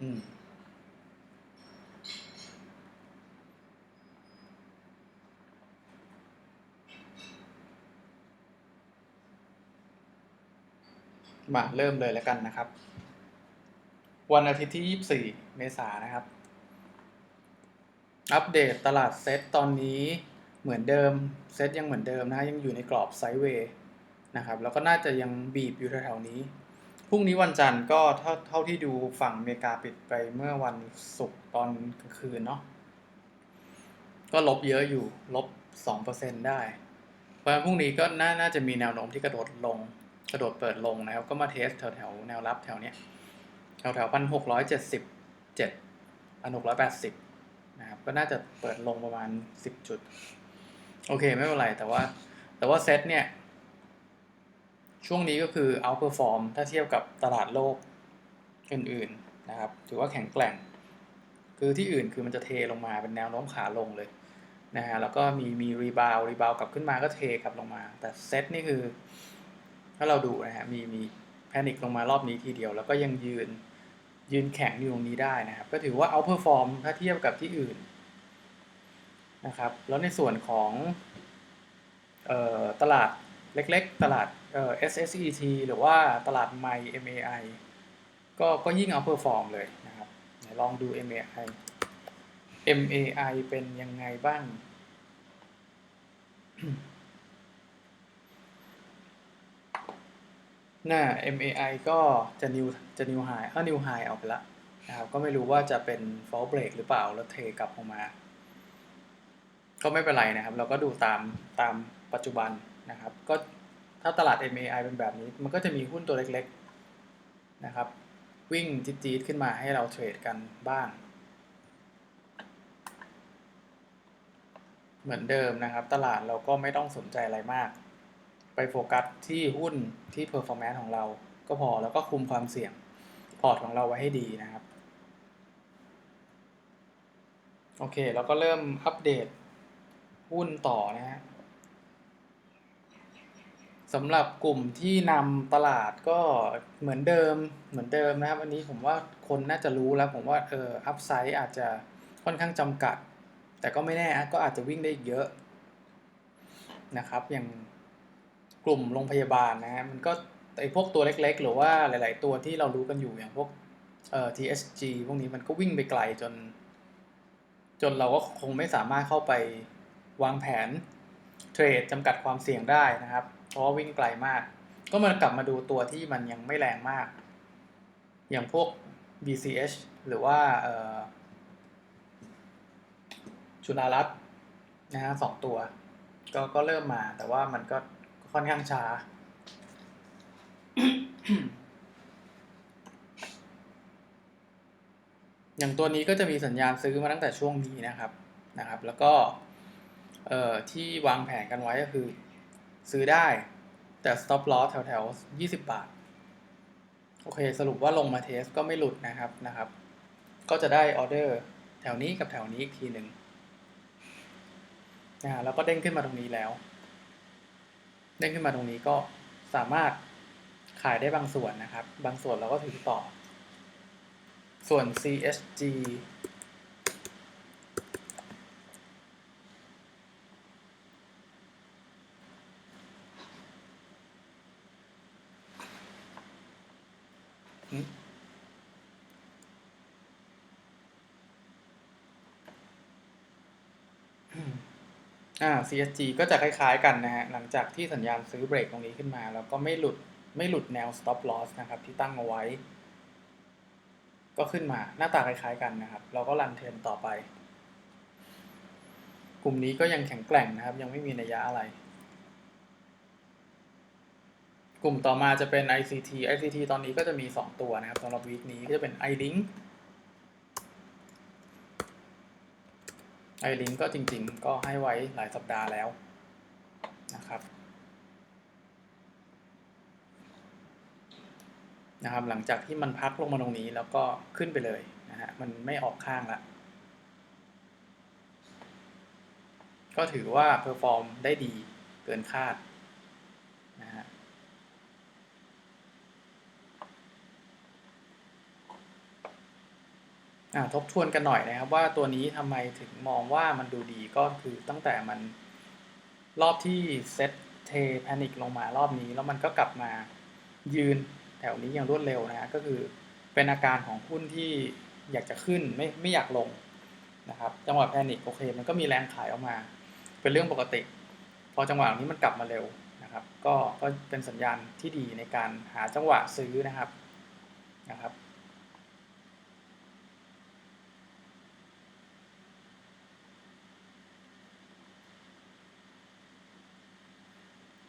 อืมมาเริ่มเลยแล้วกันนะครับ วันอาทิตย์ที่ 24 เมษายนนะครับ อัปเดตตลาดเซตตอนนี้เหมือนเดิมเซตยังเหมือนเดิมนะฮะยังอยู่ในกรอบไซด์เวย์นะครับ แล้วก็น่าจะยังบีบอยู่แถวๆนี้ พรุ่งนี้วันจันทร์ก็เท่าเท่าที่ดูฝั่งอเมริกาปิดไปเมื่อวันศุกร์ตอนกลางคืนเนาะก็ลบเยอะอยู่ลบ2%ได้เพราะฉะนั้นพรุ่งนี้ก็น่าน่าจะมีแนวโน้มที่กระโดดลง กระโดดเปิดลงนะครับ ก็มาเทสแถวแถวแนวรับแถวเนี้ยแถวแถวพันหกร้อยเจ็ดสิบเจ็ดพันหกร้อยแปดสิบนะครับก็น่าจะเปิดลงประมาณสิบจุด โอเคไม่เป็นไรแต่ว่า แต่ว่าเซตเนี่ย ช่วงนี้ก็คือ outperform ถ้าเทียบกับตลาดโลกอื่นๆนะครับ ถือว่าแข็งแกร่ง คือที่อื่นคือมันจะเทลงมาเป็นแนวโน้มขาลงเลยนะฮะแล้วก็มีมีรีบาวรีบาวกลับขึ้นมาก็เทกลับลงมา แต่เซตนี่คือ ถ้าเราดูนะฮะมีมีแพนิคลงมารอบนี้ทีเดียว แล้วก็ยังยืนยืนแข็งอยู่ตรงนี้ได้นะครับ ก็ถือว่า outperform ถ้าเทียบกับที่อื่นนะครับ แล้วในส่วนของออตลาดเล็กๆ ตลาด เอ่อ SSET หรือว่าตลาด My MAI ก็ก็ยิ่ง outperform เลยนะครับลองดู MAI MAI เป็นยังไงบ้าง หน้า MAI ก็จะ new จะ new high เออ new high เอาไปละนะครับ ก็ไม่รู้ว่าจะเป็น fall break หรือเปล่า แล้วเทกลับออกมา ก็ไม่เป็นไรนะครับ เราก็ดูตามตามปัจจุบันนะครับ ก็ ถ้าตลาด MAI เป็นแบบนี้ มันก็จะมีหุ้นตัวเล็กๆนะครับ วิ่งจี๊ดๆขึ้นมาให้เราเทรดกันบ้าง เหมือนเดิมนะครับ ตลาดเราก็ไม่ต้องสนใจอะไรมาก ไปโฟกัสที่หุ้นที่ performance ของเราก็พอแล้วก็คุมความเสี่ยงพอร์ตของเราไว้ให้ดีนะครับ โอเค เราก็เริ่มอัปเดตหุ้นต่อนะฮะ สำหรับกลุ่มที่นำตลาดก็เหมือนเดิมเหมือนเดิมนะครับ อันนี้ผมว่าคนน่าจะรู้แล้วผมว่าเอออัพไซด์อาจจะค่อนข้างจำกัด แต่ก็ไม่แน่ก็อาจจะวิ่งได้อีกเยอะนะครับอย่างกลุ่มโรงพยาบาลนะฮะมันก็ไอพวกตัวเล็กๆ หรือว่าหลาย ๆ ตัวที่เรารู้กันอยู่อย่างพวกเอ่อ TSG พวกนี้มันก็วิ่งไปไกลจน จนเราก็คงไม่สามารถเข้าไปวางแผนเทรดจำกัดความเสี่ยงได้นะครับ เพราะวิ่งไกลมาก ก็มากลับมาดูตัวที่มันยังไม่แรงมาก อย่างพวก BCH หรือว่าเอ่อจุฬารัตนะฮะสองตัว ก็ก็เริ่มมาแต่ว่ามันก็ค่อนข้างช้า อย่างตัวนี้ก็จะมีสัญญาณซื้อมาตั้งแต่ช่วงนี้นะครับนะครับ แล้วก็เอ่อที่วางแผนกันไว้ก็คือ ซื้อได้ แต่ stop loss แถวแถวยี่สิบบาท โอเค สรุปว่าลงมาเทสก็ไม่หลุดนะครับนะครับ ก็จะได้ออเดอร์แถวนี้กับแถวนี้อีกทีหนึ่งนะแล้วก็เด้งขึ้นมาตรงนี้แล้ว เด้งขึ้นมาตรงนี้ก็สามารถขายได้บางส่วนนะครับ บางส่วนเราก็ถือต่อ ส่วน CSG อ่า CSG ก็จะคล้ายๆกันนะฮะ หลังจากที่สัญญาณซื้อเบรกตรงนี้ขึ้นมา แล้วก็ไม่หลุดไม่หลุดแนว stop loss นะครับ ที่ตั้งเอาไว้ ก็ขึ้นมาหน้าตาคล้ายๆกันนะครับ เราก็รันเทรนต่อไป กลุ่มนี้ก็ยังแข็งแกร่งนะครับ ยังไม่มีนัยยะอะไร กลุ่มต่อมาจะเป็น ICT ICT ตอนนี้ก็จะมี 2 ตัวนะครับสำหรับวีคนี้ก็จะเป็น iLink iLink ก็จริงๆ ก็ให้ไว้หลายสัปดาห์แล้วนะครับนะครับ หลังจากที่มันพักลงมาตรงนี้แล้วก็ขึ้นไปเลยนะฮะมันไม่ออกข้างละก็ถือว่าเพอร์ฟอร์มได้ดีเกินคาดนะฮะ อ่า ทบทวนกันหน่อยนะครับว่าตัวนี้ทำไมถึงมองว่ามันดูดีก็คือตั้งแต่มันรอบที่เซตเทแพนิคลงมารอบนี้ แล้วมันก็กลับมายืนแถวนี้อย่างรวดเร็วนะฮะก็คือเป็นอาการของหุ้นที่อยากจะขึ้นไม่ไม่อยากลงนะครับจังหวะแพนิคโอเคมันก็มีแรงขายออกมา เป็นเรื่องปกติ พอจังหวะนี้มันกลับมาเร็วนะครับ ก็ก็เป็นสัญญาณที่ดีในการหาจังหวะซื้อนะครับนะครับ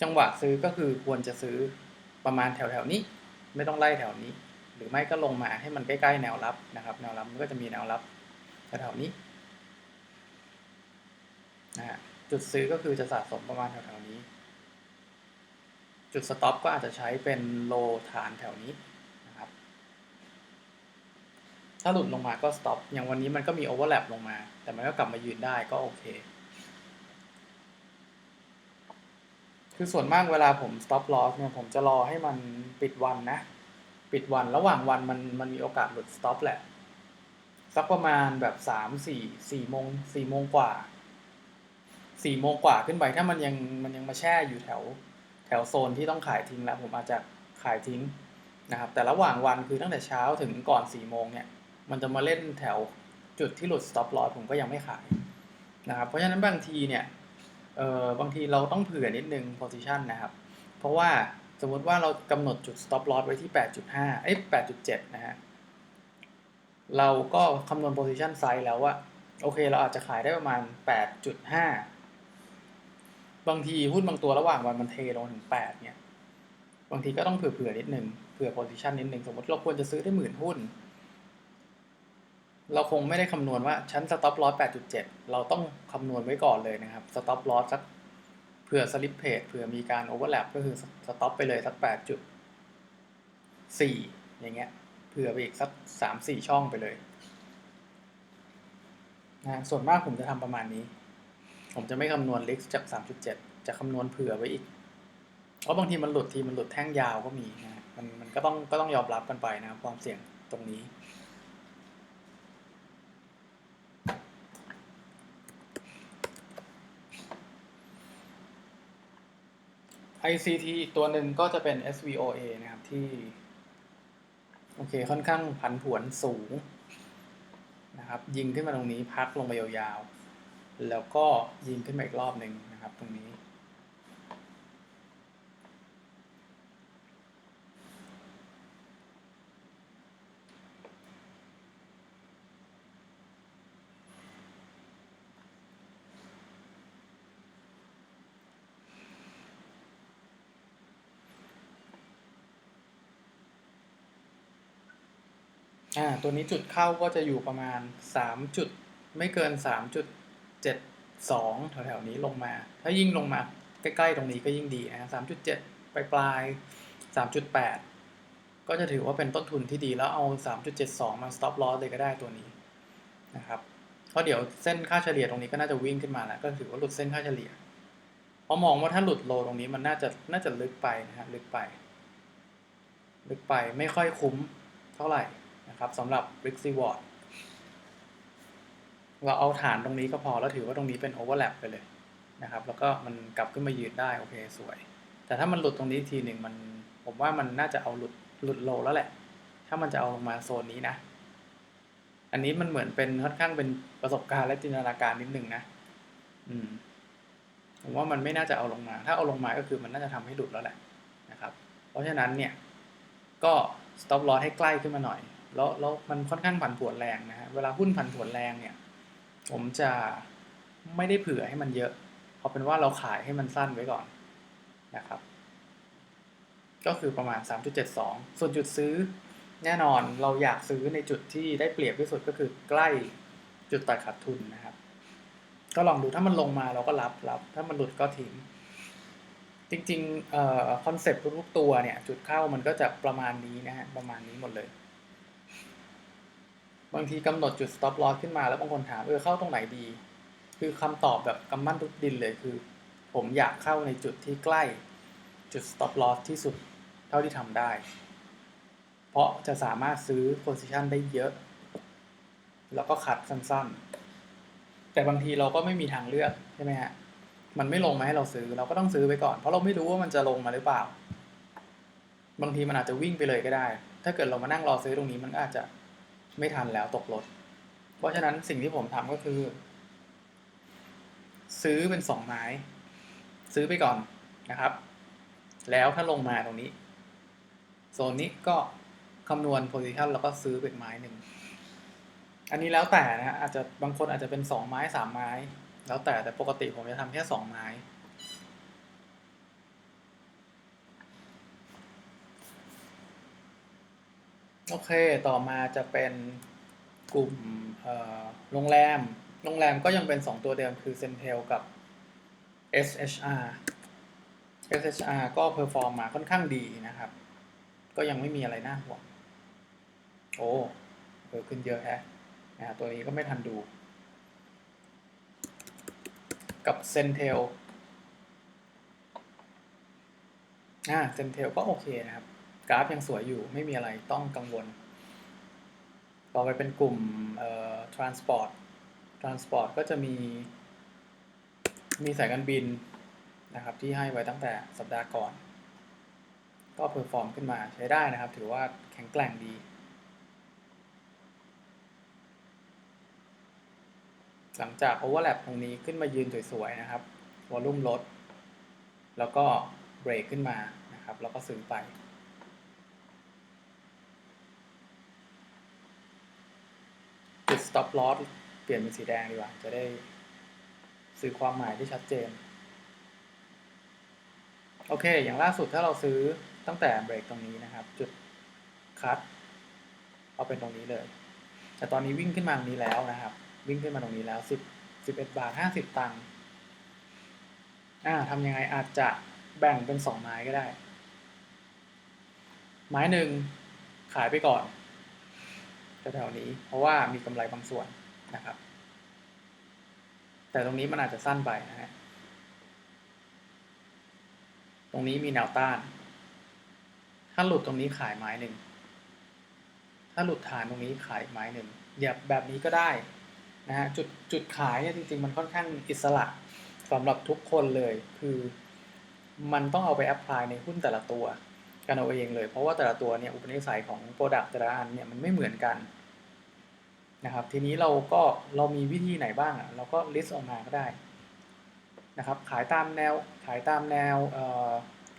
จังหวะซื้อก็คือควรจะซื้อประมาณแถวๆนี้ ไม่ต้องไล่แถวนี้ หรือไม่ก็ลงมาให้มันใกล้ๆแนวรับนะครับ แนวรับมันก็จะมีแนวรับแถวๆนี้นะฮะจุดซื้อก็คือจะสะสมประมาณแถวๆนี้ จุดสต็อปก็อาจจะใช้เป็นโลฐานแถวนี้นะครับ ถ้าหลุดลงมาก็สต็อปอย่างวันนี้มันก็มีโอเวอร์แลปลงมา แต่มันก็กลับมายืนได้ก็โอเค คือส่วนมากเวลาผม stop loss เนี่ยผมจะรอให้มันปิดวันนะ ปิดวันระหว่างวันมันมันมีโอกาสหลุด stop แหละ สักประมาณแบบสามสี่สี่โมงสี่โมงกว่าสี่โมงกว่าขึ้นไปถ้ามันยังมันยังมาแช่อยู่แถวแถวโซนที่ต้องขายทิ้งแล้ว ผมอาจจะขายทิ้งนะครับ แต่ระหว่างวันคือตั้งแต่เช้าถึงก่อนสี่โมงเนี่ย มันจะมาเล่นแถวจุดที่หลุด stop loss ผมก็ยังไม่ขายนะครับ เพราะฉะนั้นบางทีเนี่ย ออบางทีเราต้องเผื่อนิดนึง position นะครับ เพราะว่าสมมติว่าเรากำหนดจุด stop loss ไว้ที่ 8.5 เอ้ย 8.7 นะฮะ เราก็คำนวณ position size แล้วว่า โอเค เราอาจจะขายได้ประมาณ 8.5 บางทีหุ้นบางตัวระหว่างวันมันเทลงถึง 8 เนี่ย บางทีก็ต้องเผื่อๆนิดนึง เผื่อ position นิดนึง สมมติเราควรจะซื้อได้หมื่นหุ้น เราคงไม่ได้คำนวณว่าชั้น stop loss 8.7 เราต้องคำนวณไว้ก่อนเลยนะครับ stop loss สักเผื่อ slip trade เผื่อมีการ overlap ก็คือ stop ไปเลยสัก 8.4 อย่างเงี้ยเผื่อไปอีกสัก 3-4 ช่องไปเลยนะส่วนมากผมจะทำประมาณนี้ ผมจะไม่คำนวณ risk จาก 3.7 จะคำนวณเผื่อไว้อีก เพราะบางทีมันหลุดทีมันหลุดแท่งยาวก็มีนะมันมันก็ต้องก็ต้องยอมรับกันไปนะความเสี่ยงตรงนี้ ICT อีกตัวหนึ่งก็จะเป็น SVOA นะครับที่ โอเคค่อนข้างผันผวนสูงนะครับ ยิงขึ้นมาตรงนี้พักลงไปยาวๆ แล้วก็ยิงขึ้นมาอีกรอบหนึ่งนะครับตรงนี้ อ่าตัวนี้จุดเข้าก็จะอยู่ประมาณสามจุดไม่เกินสามจุดเจ็ดสองแถวๆนี้ลงมา ถ้ายิ่งลงมาใกล้ๆตรงนี้ก็ยิ่งดีนะสามจุดเจ็ดปลายปลายสามจุดแปดก็จะถือว่าเป็นต้นทุนที่ดีแล้วเอาสามจุดเจ็ดสองมา stop loss เลยก็ได้ตัวนี้นะครับเพราะเดี๋ยวเส้นค่าเฉลี่ยตรงนี้ก็น่าจะวิ่งขึ้นมาแล้วก็ถือว่าหลุดเส้นค่าเฉลี่ย เพราะมองว่าถ้าหลุดโลตรงนี้มันน่าจะน่าจะลึกไปนะฮะลึกไป ลึกไปไม่ค่อยคุ้มเท่าไหร่ นะครับสำหรับ Risk Reward เราเอาฐานตรงนี้ก็พอ แล้วถือว่าตรงนี้เป็น overlap ไปเลยนะครับ แล้วก็มันกลับขึ้นมายืนได้ โอเค สวย แต่ถ้ามันหลุดตรงนี้ทีหนึ่งมัน ผมว่ามันน่าจะเอาหลุดหลุดโลแล้วแหละ ถ้ามันจะเอาลงมาโซนนี้นะ อันนี้มันเหมือนเป็นค่อนข้างเป็นประสบการณ์และจินตนาการนิดนึงนะ อืม ผมว่ามันไม่น่าจะเอาลงมา ถ้าเอาลงมาก็คือมันน่าจะทำให้หลุดแล้วแหละนะครับ เพราะฉะนั้นเนี่ย ก็ stop loss ให้ใกล้ขึ้นมาหน่อย แล้วแล้วมันค่อนข้างผันผวนแรงนะฮะเวลาหุ้นผันผวนแรงเนี่ย ผมจะไม่ได้เผื่อให้มันเยอะเอาเป็นว่าเราขายให้มันสั้นไว้ก่อนนะครับ ก็คือประมาณ 3.72 ส่วนจุดซื้อแน่นอนเราอยากซื้อในจุดที่ได้เปรียบที่สุดก็คือใกล้จุดตัดขาดทุนนะครับ ก็ลองดูถ้ามันลงมาเราก็รับรับ ถ้ามันหลุดก็ทิ้งจริงๆคอนเซ็ปต์ทุกๆตัวเนี่ย จุดเข้ามันก็จะประมาณนี้นะฮะประมาณนี้หมดเลย บางทีกำหนดจุด stop loss ขึ้นมาแล้วบางคนถามเออเข้าตรงไหนดี คือคำตอบแบบกำมั่นทุกดินเลยคือ ผมอยากเข้าในจุดที่ใกล้จุด stop loss ที่สุดเท่าที่ทำได้ เพราะจะสามารถซื้อ position ได้เยอะ แล้วก็คัดสั้นๆ แต่บางทีเราก็ไม่มีทางเลือกใช่ไหมฮะมันไม่ลงมาให้เราซื้อเราก็ต้องซื้อไปก่อน เพราะเราไม่รู้ว่ามันจะลงมาหรือเปล่า บางทีมันอาจจะวิ่งไปเลยก็ได้ ถ้าเกิดเรามานั่งรอซื้อตรงนี้มันก็อาจจะ ไม่ทันแล้วตกรถ เพราะฉะนั้นสิ่งที่ผมทำก็คือ ซื้อเป็นสองไม้ ซื้อไปก่อนนะครับ แล้วถ้าลงมาตรงนี้ โซนนี้ก็คำนวณโพซิชันแล้วก็ซื้อเป็นไม้หนึ่ง อันนี้แล้วแต่นะอาจจะบางคนอาจจะเป็นสองไม้สามไม้ แล้วแต่แต่ปกติผมจะทำแค่สองไม้ โอเค ต่อมาจะเป็นกลุ่มโรงแรม โรงแรมก็ยังเป็น 2 ตัวเดิมคือ Centel กับ SHR SHR ก็เพอร์ฟอร์มมาค่อนข้างดีนะครับ ก็ยังไม่มีอะไรน่าห่วง โอ้เออขึ้นเยอะแฮะนะตัวนี้ก็ไม่ทันดู กับ Centel อ่า Centel ก็โอเคนะครับ กราฟยังสวยอยู่ไม่มีอะไรต้องกังวล ต่อไปเป็นกลุ่มเอ่อ transport transport ก็จะมี มีสายการบินนะครับที่ให้ไว้ตั้งแต่สัปดาห์ก่อน ก็เพอร์ฟอร์มขึ้นมาใช้ได้นะครับ ถือว่าแข็งแกร่งดี หลังจาก overlap ตรงนี้ขึ้นมายืนสวยๆนะครับวอลลุ่มลด แล้วก็เบรกขึ้นมานะครับ แล้วก็ซื้อไป จุด stop loss เปลี่ยนเป็นสีแดงดีกว่า จะได้สื่อความหมายที่ชัดเจน โอเค อย่างล่าสุดถ้าเราซื้อตั้งแต่เบรกตรงนี้นะครับ จุดคัดเอาเป็นตรงนี้เลย แต่ตอนนี้วิ่งขึ้นมาตรงนี้แล้วนะครับ วิ่งขึ้นมาตรงนี้แล้วสิบสิบเอ็ดบาทห้าสิบตังค์อ่าทำยังไงอาจจะแบ่งเป็นสองไม้ก็ได้ ไม้หนึ่งขายไปก่อน แถวๆนี้ เพราะว่ามีกำไรบางส่วนนะครับ แต่ตรงนี้มันอาจจะสั้นไปนะฮะตรงนี้มีแนวต้าน ถ้าหลุดตรงนี้ขายไม้หนึ่ง ถ้าหลุดฐานตรงนี้ขายไม้หนึ่งอย่าแบบนี้ก็ได้นะฮะจุดจุดขายเนี่ยจริงๆ มันค่อนข้างอิสระสำหรับทุกคนเลย คือ มันต้องเอาไปแอพพลายในหุ้นแต่ละตัว กันเอาเองเลย เพราะว่าแต่ละตัวเนี่ยอุปนิสัยของโปรดักต์แต่ละอันเนี่ยมันไม่เหมือนกันนะครับ ทีนี้เราก็เรามีวิธีไหนบ้างอะเราก็ลิสต์ออกมาก็ได้นะครับ ขายตามแนวขายตามแนว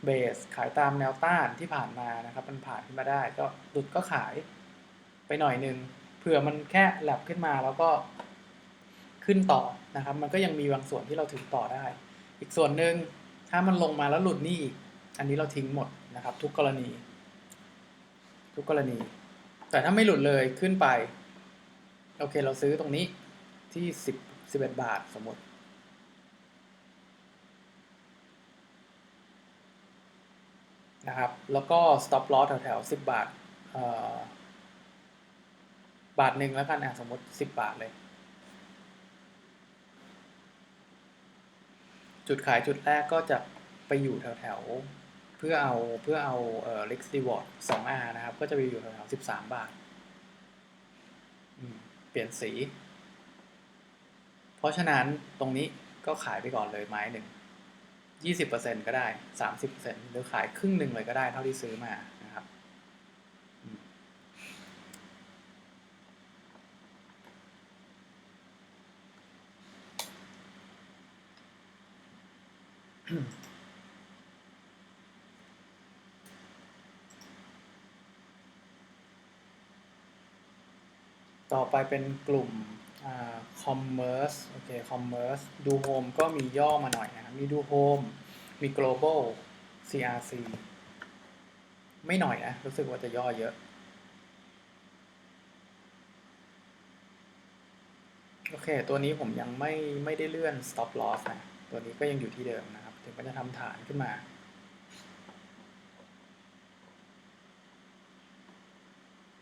เบสขายตามแนวต้านที่ผ่านมานะครับ มันผ่านขึ้นมาได้ ก็หลุดก็ขายไปหน่อยหนึ่งเผื่อมันแค่แลบขึ้นมาแล้วก็ขึ้นต่อนะครับ มันก็ยังมีบางส่วนที่เราถือต่อได้ อีกส่วนหนึ่งถ้ามันลงมาแล้วหลุดนี่อีก อันนี้เราทิ้งหมดนะครับ ทุกกรณี ทุกกรณี แต่ถ้าไม่หลุดเลยขึ้นไป โอเคเราซื้อตรงนี้ที่สิบสิบเอ็ดบาทสมมตินะครับ แล้วก็ stop loss แถวๆสิบบาทบาทหนึ่งแล้วกันอะสมมติสิบบาทเลย จุดขายจุดแรกก็จะไปอยู่แถวๆ พื่อเอาเพื่อเอาเอ่อ Lex Reward 2R นะครับ ก็จะไปอยู่แถวๆสิบสามบาท เปลี่ยนสี เพราะฉะนั้นตรงนี้ก็ขายไปก่อนเลยไม้หนึ่งยี่สิบเปอร์เซ็นก็ได้สามสิบเปอร์เซ็นหรือขายครึ่งหนึ่งเลยก็ได้เท่าที่ซื้อมานะครับ ต่อไปเป็นกลุ่มคอมเมอร์สโอเคคอมเมอร์สดูโฮมก็มีย่อมาหน่อยนะครับ มีดูโฮมมี global CRC ไม่หน่อยนะ รู้สึกว่าจะย่อเยอะ โอเค ตัวนี้ผมยังไม่ไม่ได้เลื่อน stop loss นะ ตัวนี้ก็ยังอยู่ที่เดิมนะครับ ถึงมันจะทำฐานขึ้นมา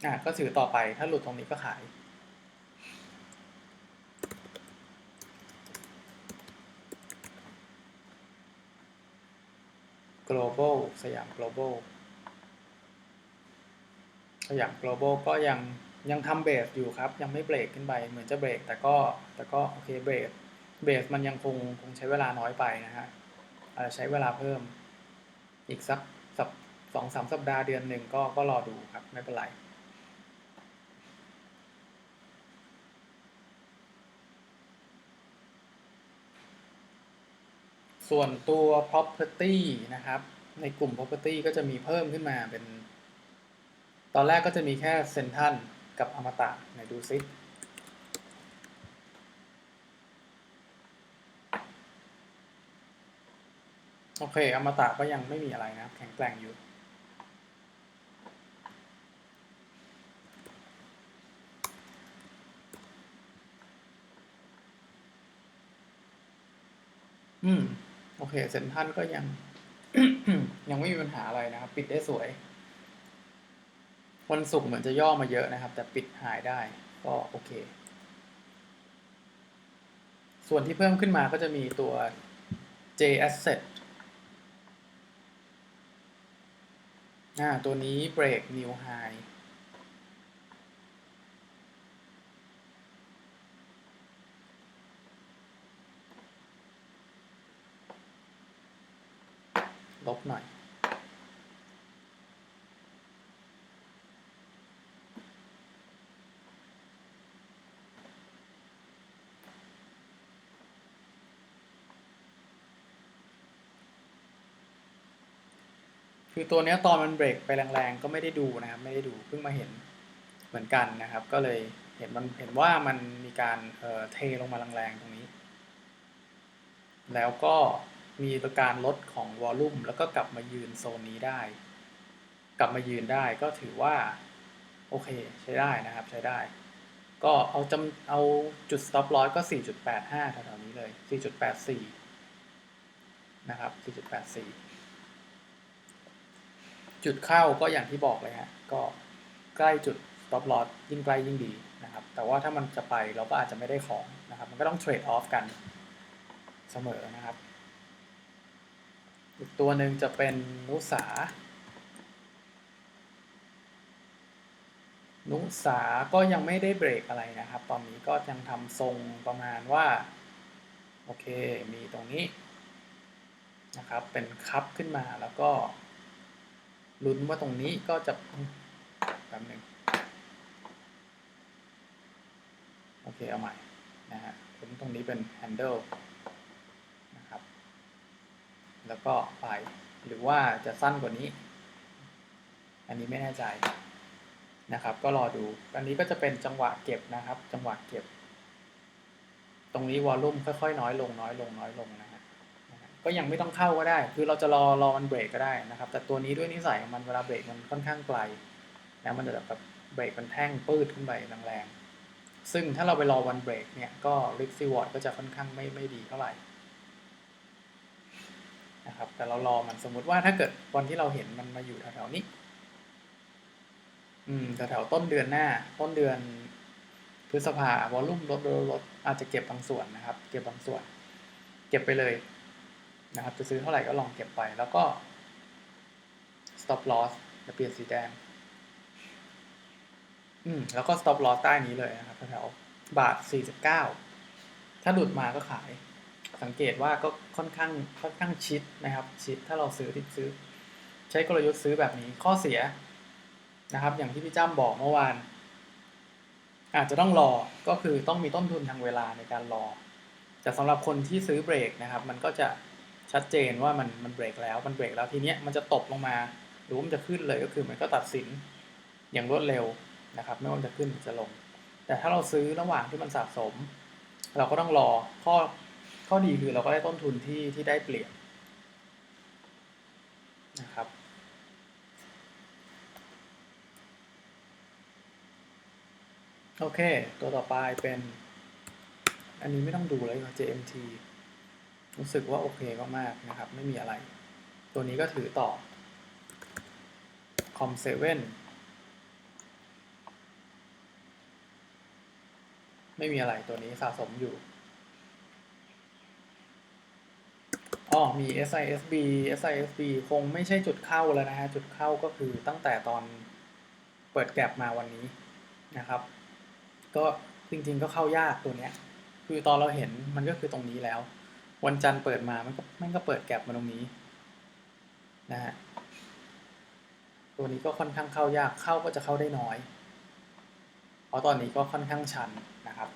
อะก็ถือต่อไปถ้าหลุดตรงนี้ก็ขาย global สยาม global สยาม global ก็ยังยังทำเบสอยู่ครับ ยังไม่เบรกขึ้นไป เหมือนจะเบรกแต่ก็แต่ก็โอเคเบรกเบสมันยังคงคงใช้เวลาน้อยไปนะฮะอาจจะใช้เวลาเพิ่มอีกสักสัปสองสามสัปดาห์เดือนหนึ่งก็ก็รอดูครับ ไม่เป็นไร ส่วนตัว property นะครับ ในกลุ่ม property ก็จะมีเพิ่มขึ้นมาเป็น ตอนแรกก็จะมีแค่เซนทันกับอมตะไหนดูซิโอเค อมตะก็ยังไม่มีอะไรนะครับ แข็งแกร่งอยู่ อืม เคเซนทันก็ยัง ยังไม่มีปัญหาอะไรนะครับ ปิดได้สวย วันศุกร์เหมือนจะย่อมาเยอะนะครับ แต่ปิดหายได้ ก็โอเค ส่วนที่เพิ่มขึ้นมาก็จะมีตัว J Asset อ่าตัวนี้ break new high ลบหน่อย คือตัวนี้ตอนมันเบรกไปแรงๆ ก็ไม่ได้ดูนะครับ ไม่ได้ดูเพิ่งมาเห็นเหมือนกันนะครับ ก็เลยเห็นมันเห็นว่ามันมีการเออเทลงมาแรงๆตรงนี้ แล้วก็ มีการลดของวอลลุ่มแล้วก็กลับมายืนโซนนี้ได้ กลับมายืนได้ก็ถือว่า โอเคใช้ได้นะครับใช้ได้ ก็เอาจำเอาจุด stop loss ก็ 4.85แถวๆนี้เลย 4.84 นะครับ 4.84 จุดเข้าก็อย่างที่บอกเลยฮะก็ใกล้จุด stop loss ยิ่งใกล้ยิ่งดีนะครับ แต่ว่าถ้ามันจะไปเราก็อาจจะไม่ได้ของนะครับ มันก็ต้อง trade off กันเสมอนะครับ อีกตัวหนึ่งจะเป็นนุสา นุสาก็ยังไม่ได้เบรกอะไรนะครับ ตอนนี้ก็ยังทำทรงประมาณว่า โอเค มีตรงนี้นะครับ เป็นคับขึ้นมาแล้วก็ลุ้นว่าตรงนี้ก็จะแป๊บหนึ่งโอเค เอาใหม่นะฮะลุ้นตรงนี้เป็น handle นะครับ แล้วก็ไป หรือว่าจะสั้นกว่านี้ อันนี้ไม่แน่ใจนะครับ ก็รอดู อันนี้ก็จะเป็นจังหวะเก็บนะครับ จังหวะเก็บ ตรงนี้วอลลุ่มค่อยๆน้อยลงน้อยลงน้อยลงนะฮะก็ยังไม่ต้องเข้าก็ได้ คือเราจะรอรอมันเบรกก็ได้นะครับ แต่ตัวนี้ด้วยนิสัยมันเวลาเบรกมันค่อนข้างไกลนะมันจะแบบเบรกมันแท่งปืดขึ้นไปแรงๆซึ่งถ้าเราไปรอวันเบรกเนี่ยก็ริกซีวอร์ดก็จะค่อนข้างไม่ไม่ดีเท่าไหร่ นะครับ แต่เรารอมันสมมุติว่าถ้าเกิดวันที่เราเห็นมันมาอยู่แถวๆนี้ อืมแถวๆต้นเดือนหน้า ต้นเดือนพฤษภาวอลลุ่มลดลดลดอาจจะเก็บบางส่วนนะครับ เก็บบางส่วน เก็บไปเลยนะครับ จะซื้อเท่าไหร่ก็ลองเก็บไปแล้วก็ stop loss จะเปลี่ยนสีแดง อืม แล้วก็ stop loss ใต้นี้เลยนะครับแถวบาท 49 ถ้าหลุดมาก็ขาย สังเกตว่าก็ค่อนข้างค่อนข้างชิดนะครับ ชิดถ้าเราซื้อที่ซื้อ ใช้กลยุทธ์ซื้อแบบนี้ข้อเสียนะครับ อย่างที่พี่จ้ำบอกเมื่อวาน อาจจะต้องรอก็คือต้องมีต้นทุนทางเวลาในการรอ แต่สำหรับคนที่ซื้อเบรกนะครับ มันก็จะชัดเจนว่ามันมันเบรกแล้วมันเบรกแล้วทีเนี้ยมันจะตกลงมาหรือมันจะขึ้นเลยก็คือมันก็ตัดสินอย่างรวดเร็วนะครับ ไม่ว่าจะขึ้นหรือจะลง แต่ถ้าเราซื้อระหว่างที่มันสะสม เราก็ต้องรอข้อ ข้อดีคือเราก็ได้ต้นทุนที่ที่ได้เปรียบนะครับโอเค ตัวต่อไปเป็น อันนี้ไม่ต้องดูเลย JMT รู้สึกว่าโอเคมากๆนะครับ ไม่มีอะไร ตัวนี้ก็ถือต่อ Com 7 ไม่มีอะไรตัวนี้สะสมอยู่อ๋อ มี SISB SISB คงไม่ใช่จุดเข้าแล้วนะฮะ จุดเข้าก็คือตั้งแต่ตอนเปิดแก็บมาวันนี้นะครับ ก็จริงๆก็เข้ายากตัวเนี้ย คือตอนเราเห็นมันก็คือตรงนี้แล้ว วันจันทร์เปิดมามันก็มันก็เปิดแก็บมาตรงนี้นะฮะ ตัวนี้ก็ค่อนข้างเข้ายาก เข้าก็จะเข้าได้น้อย เพราะตอนนี้ก็ค่อนข้างชันนะครับ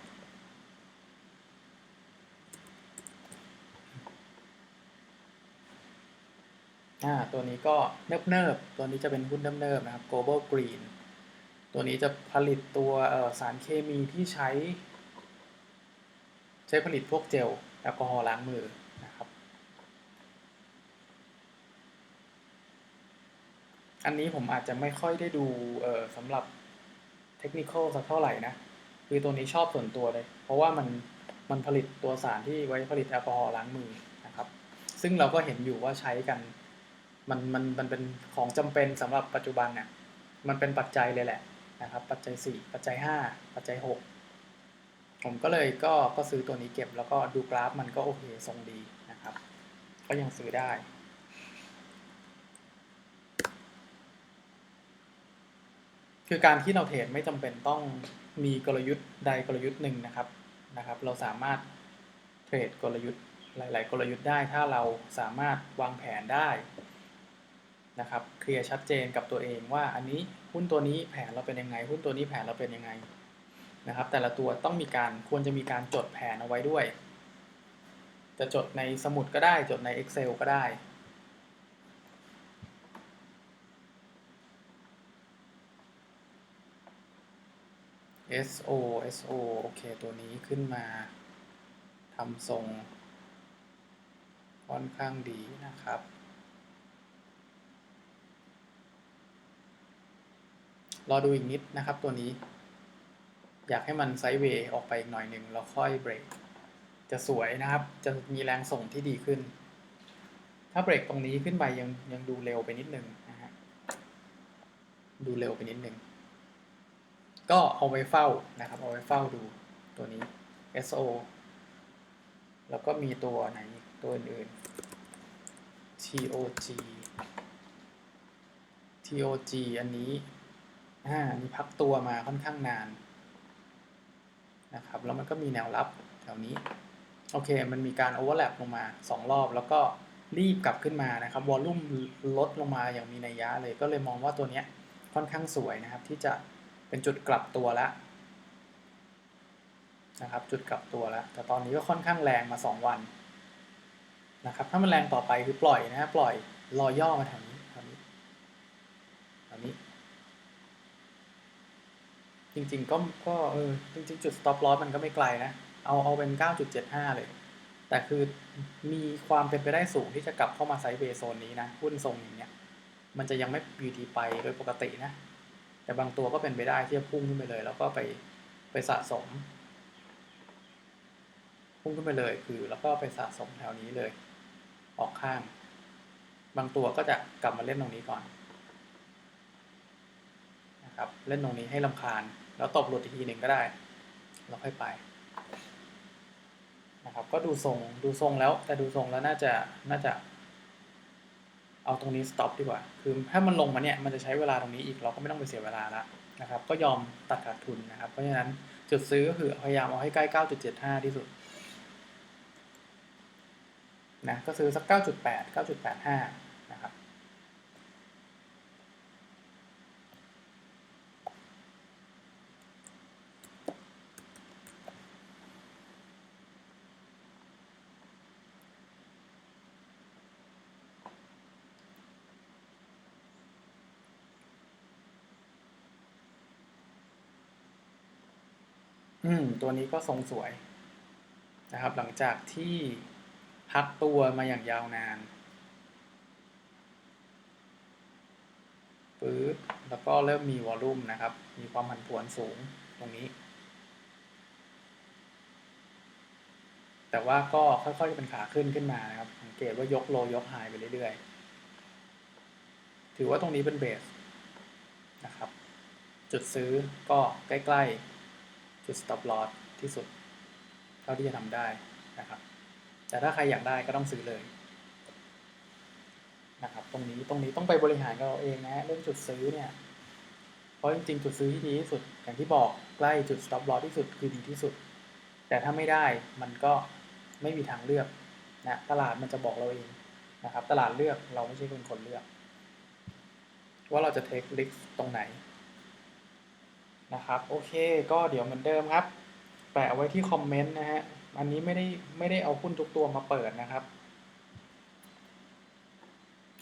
อ่าตัวนี้ก็เนิบเนิบตัวนี้จะเป็นหุ้นเนิบเนิบนะครับ global green ตัวนี้จะผลิตตัวสารเคมีที่ใช้ ใช้ผลิตพวกเจลแอลกอฮอล์ล้างมือนะครับ อันนี้ผมอาจจะไม่ค่อยได้ดูสำหรับเทคนิคอลสักเท่าไหร่นะ คือตัวนี้ชอบส่วนตัวเลย เพราะว่ามันมันผลิตตัวสารที่ไว้ผลิตแอลกอฮอล์ล้างมือนะครับ ซึ่งเราก็เห็นอยู่ว่าใช้กัน มันมันมันเป็นของจำเป็นสำหรับปัจจุบันเนี่ยมันเป็นปัจจัยเลยแหละนะครับ ปัจจัย 4 ปัจจัย 5 ปัจจัย 6 ผมก็เลยก็ก็ซื้อตัวนี้เก็บแล้วก็ดูกราฟมันก็โอเคทรงดีนะครับ ก็ยังซื้อได้คือการที่เราเทรดไม่จำเป็นต้องมีกลยุทธ์ใดกลยุทธ์หนึ่งนะครับนะครับ เราสามารถเทรดกลยุทธ์หลาย ๆ กลยุทธ์ได้ถ้าเราสามารถวางแผนได้ นะครับเคลียร์ชัดเจนกับตัวเองว่าอันนี้หุ้นตัวนี้แผนเราเป็นยังไง หุ้นตัวนี้แผนเราเป็นยังไงนะครับ แต่ละตัวต้องมีการควรจะมีการจดแผนเอาไว้ด้วย จะจดในสมุดก็ได้จดใน Excel ก็ได้ SO SO โอเค ตัวนี้ขึ้นมาทำทรงค่อนข้างดีนะครับ รอดูอีกนิดนะครับตัวนี้ อยากให้มันไซด์เวย์ออกไปอีกหน่อยหนึ่งแล้วค่อยเบรกจะสวยนะครับ จะมีแรงส่งที่ดีขึ้น ถ้าเบรกตรงนี้ขึ้นไปยังยังดูเร็วไปนิดนึงนะฮะดูเร็วไปนิดนึง ก็เอาไว้เฝ้านะครับ เอาไว้เฝ้าดูตัวนี้ SO แล้วก็มีตัวไหนตัวอื่น TOG TOG อันนี้ อ่ามีพักตัวมาค่อนข้างนานนะครับ แล้วมันก็มีแนวรับแถวนี้ โอเค มันมีการโอเวอร์แลปลงมา 2 รอบ แล้วก็รีบกลับขึ้นมานะครับ วอลลุ่มลดลงมาอย่างมีนัยยะเลย ก็เลยมองว่าตัวเนี้ยค่อนข้างสวยนะครับ ที่จะเป็นจุดกลับตัวแล้วนะครับ จุดกลับตัวแล้ว แต่ตอนนี้ก็ค่อนข้างแรงมา 2 วันนะครับ ถ้ามันแรงต่อไปคือปล่อยนะฮะปล่อยรอย่อมาแถวนี้แถวนี้แถวนี้ จริงๆก็ก็เออจริงๆ จุด stop loss มันก็ไม่ไกลนะ เอาเอาเป็น 9.75 เลย แต่คือมีความเป็นไปได้สูงที่จะกลับเข้ามาไซด์เวย์โซนนี้นะ หุ้นทรงอย่างเงี้ย มันจะยังไม่อยูทีไปโดยปกตินะ แต่บางตัวก็เป็นไปได้ที่จะพุ่งขึ้นไปเลย แล้วก็ไปไปสะสม พุ่งขึ้นไปเลยคือแล้วก็ไปสะสมแถวนี้เลย ออกข้าง บางตัวก็จะกลับมาเล่นตรงนี้ก่อนนะครับ เล่นตรงนี้ให้ลำคาญ แล้วตบหลุดอีกทีหนึ่งก็ได้แล้วค่อยไปนะครับก็ดูทรงดูทรงแล้วแต่ดูทรงแล้วน่าจะน่าจะ เอาตรงนี้ stop ดีกว่า คือถ้ามันลงมาเนี่ยมันจะใช้เวลาตรงนี้อีกเราก็ไม่ต้องไปเสียเวลาละนะครับ ก็ยอมตัดขาดทุนนะครับ เพราะฉะนั้นจุดซื้อก็คือพยายามเอาให้ใกล้ 9.75 ที่สุดนะก็ซื้อสัก 9.8 9.85 อืม ตัวนี้ก็ทรงสวยนะครับ หลังจากที่พักตัวมาอย่างยาวนานปึ๊บแล้วก็เริ่มมีวอลลุ่มนะครับ มีความผันผวนสูงตรงนี้ แต่ว่าก็ค่อยๆเป็นขาขึ้นขึ้นมานะครับ สังเกตว่ายกโลยกไฮไปเรื่อยๆ ถือว่าตรงนี้เป็นเบสนะครับ จุดซื้อก็ใกล้ ๆ จุด stop loss ที่สุด เท่าที่จะทำได้นะครับ แต่ถ้าใครอยากได้ก็ต้องซื้อเลยนะครับ ตรงนี้ตรงนี้ต้องไปบริหารกับเราเองนะเรื่องจุดซื้อเนี่ยผราะจริงๆ จุดซื้อที่ดีที่สุด อย่างที่บอกใกล้จุด stop loss ที่สุดคือดีที่สุด แต่ถ้าไม่ได้มันก็ไม่มีทางเลือกนะตลาดมันจะบอกเราเองนะครับ ตลาดเลือกเราไม่ใช่เป็นคนเลือก ว่าเราจะ take risk ตรงไหน นะครับโอเคก็เดี๋ยวเหมือนเดิมครับแปะไว้ที่คอมเมนต์นะฮะอันนี้ไม่ได้ไม่ได้เอาหุ้นทุกตัวมาเปิดนะครับ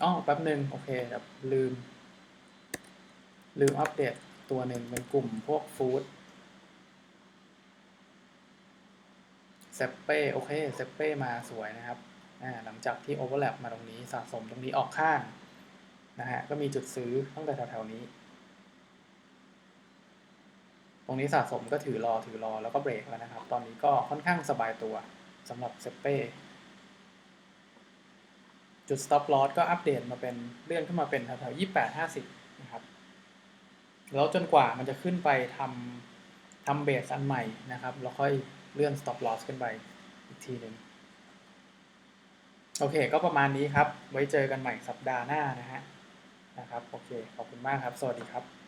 อ๋อแป๊บหนึ่งโอเคแบบลืม ลืมอัปเดตตัวหนึ่งเป็นกลุ่มพวกฟู้ดเซเป้โอเคเซเป้มาสวยนะครับหลังจากที่โอเวอร์แลปมาตรงนี้สะสมตรงนี้ออกข้างนะฮะก็มีจุดซื้อตั้งแต่แถวๆนี้ ตรงนี้สะสมก็ถือรอถือรอแล้วก็เบรกแล้วนะครับ ตอนนี้ก็ค่อนข้างสบายตัวสำหรับเซเป้จุด stop loss ก็อัปเดตมาเป็นเลื่อนขึ้นมาเป็นแถวๆยี่แปดห้าสิบนะครับ แล้วจนกว่ามันจะขึ้นไปทำทำเบสอันใหม่นะครับ แล้วค่อยเลื่อน stop loss ขึ้นไปอีกทีหนึ่งโอเค ก็ประมาณนี้ครับ ไว้เจอกันใหม่สัปดาห์หน้านะฮะนะครับ โอเค ขอบคุณมากครับ สวัสดีครับ